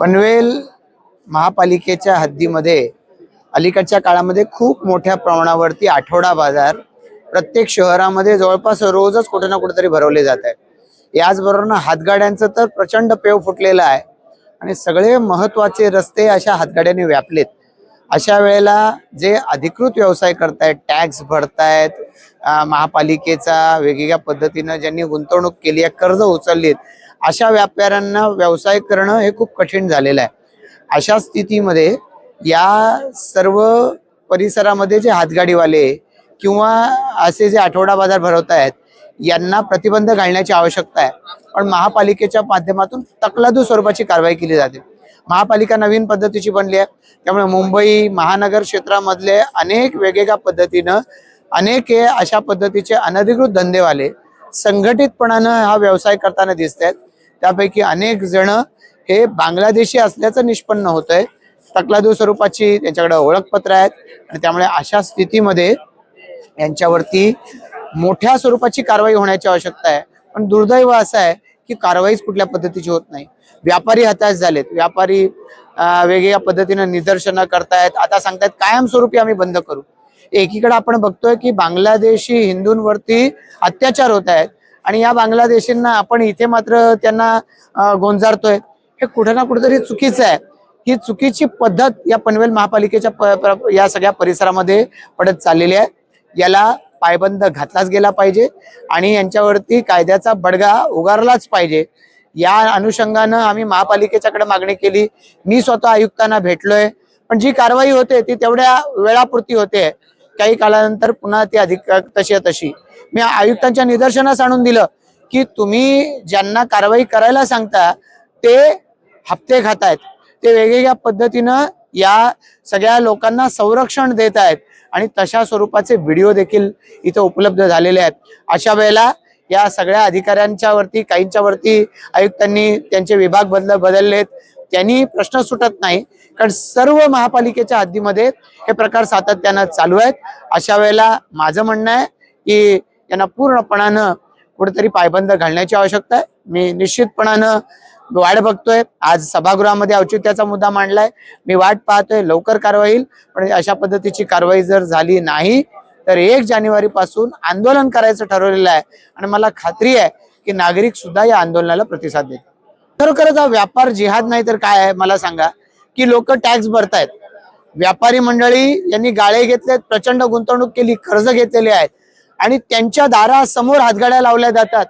पनवेल महापालिकेच्या हद्दीमध्ये अलीकडच्या काळामध्ये खूप मोठ्या प्रमाणावरती आठवडा बाजार प्रत्येक शहरामध्ये जवळपास रोजच कुठे ना कुठेतरी भरवले जात आहे याचबरोबर हातगाड्यांचं तर प्रचंड पेव फुटलेलं आहे आणि सगळे महत्त्वाचे रस्ते अशा हातगाड्यांनी व्यापलेत. अशा वेळेला जे अधिकृत व्यवसाय करतायत टॅक्स भरतायत महापालिकेचा वेगवेगळ्या पद्धतीनं ज्यांनी गुंतवणूक केली आहे कर्ज उचललीत अशा व्यापाऱ्यांना व्यवसाय करणं हे खूप कठीण झालेलं आहे. अशा स्थितीमध्ये या सर्व परिसरामध्ये जे हातगाडीवाले किंवा असे जे आठवडा बाजार भरवत आहेत यांना प्रतिबंध घालण्याची आवश्यकता आहे. पण महापालिकेच्या माध्यमातून तकलादू स्वरूपाची कारवाई केली जाते. महापालिका नवीन पद्धतीची बनली आहे. त्यामुळे मुंबई महानगर क्षेत्रामधले अनेक वेगवेगळ्या पद्धतीनं अनेक अशा पद्धतीचे अनधिकृत धंदेवाले संघटितपणानं हा व्यवसाय करताना दिसत आहेत त्यापैकी अनेक जण हे बांगलादेशी असल्याचं निष्पन्न होत आहे तकलादू स्वरूपाची त्यांच्याकडे ओळखपत्र आहेत आणि त्यामुळे अशा स्थितीमध्ये यांच्यावरती मोठ्या स्वरूपाची कारवाई होण्याची आवश्यकता आहे. पण दुर्दैव असं आहे की कारवाईच कुठल्या पद्धतीची होत नाही. व्यापारी हताश झालेत. व्यापारी वेगळ्या वेगवेगळ्या पद्धतीनं निदर्शनं करतायत. आता सांगतायत कायमस्वरूपी आम्ही बंद करू. एकीकडे आपण बघतोय की बांगलादेशी हिंदूंवरती अत्याचार होत आहेत. आणि या बांगलादेशींना आपण इथे मात्र त्यांना गोंजारतोय. हे कुठं ना कुठेतरी चुकीचं आहे. ही चुकीची पद्धत या पनवेल महापालिकेच्या या सगळ्या परिसरामध्ये पडत चाललेली आहे. याला पायबंद घातलाच गेला पाहिजे आणि यांच्यावरती कायद्याचा बडगा उगारलाच पाहिजे. या अनुषंगानं आम्ही महापालिकेच्याकडे मागणी केली. मी स्वतः आयुक्तांना भेटलोय. पण जी कारवाई होते ती तेवढ्या वेळापुरती होते. काही काळानंतर पुन्हा ती अधिक तशी आहे तशी. मी आयुक्तांच्या निदर्शनास आणून दिलं की तुम्ही ज्यांना कारवाई करायला सांगता ते हप्ते खातायत. ते वेगवेगळ्या पद्धतीनं या सगळ्या लोकांना संरक्षण देत आहेत आणि तशा स्वरूपाचे व्हिडिओ देखील इथं उपलब्ध झालेले आहेत. अशा वेळेला या सगळ्या अधिकाऱ्यांच्या वरती काहींच्या वरती आयुक्तांनी त्यांचे विभाग बदल बदललेत त्यांनी प्रश्न सुटत नाही. कारण सर्व महापालिकेच्या हद्दीमध्ये हे प्रकार सातत्यानं चालू आहेत. अशा वेळेला माझं म्हणणं आहे की यांना पूर्णपणानं कुठेतरी पायबंद घालण्याची आवश्यकता आहे. मी निश्चितपणानं वाट बघतोय. आज सभागृहामध्ये औचित्याचा मुद्दा मांडलाय. मी वाट पाहतोय. लवकर कारवाई होईल. पण अशा पद्धतीची कारवाई जर झाली नाही तर एक जानेवारी पासून आंदोलन करायचं ठरवलेलं आहे. आणि मला खात्री आहे की नागरिक सुद्धा या आंदोलनाला प्रतिसाद देत खरोखरच हा व्यापार जिहाद नाही तर काय आहे मला सांगा. की लोक टॅक्स भरतायत. व्यापारी मंडळी यांनी गाळे घेतलेत प्रचंड गुंतवणूक केली कर्ज घेतलेले आहेत. आणि त्यांच्या दारासमोर हातगाड्या लावल्या जातात.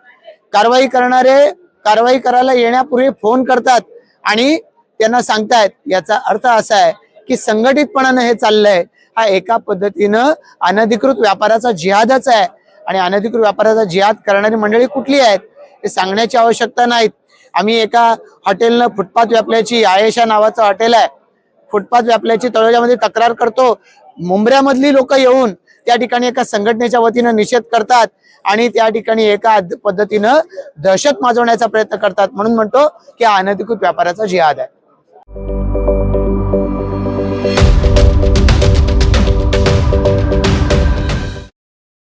कारवाई करणारे कारवाई करायला येण्यापूर्वी फोन करतात आणि त्यांना सांगतायत याचा अर्थ असा आहे की संघटितपणानं हे चाललंय. हा एका पद्धतीनं अनधिकृत व्यापाराचा जिहादच आहे. आणि अनधिकृत व्यापाराचा जिहाद करणारी मंडळी कुठली आहेत हे सांगण्याची आवश्यकता नाहीत. आम्ही एका हॉटेलनं फुटपाथ व्यापल्याची आयेशा नावाचं हॉटेल आहे. फुटपाथ व्यापल्याची तळोजामध्ये तक्रार करतो. मुंबऱ्यामधली लोक येऊन त्या ठिकाणी एका संघटनेच्या वतीनं निषेध करतात आणि त्या ठिकाणी एका पद्धतीनं दहशत माजवण्याचा प्रयत्न करतात. म्हणून म्हणतो की हा अनधिकृत व्यापाराचा जिहाद आहे.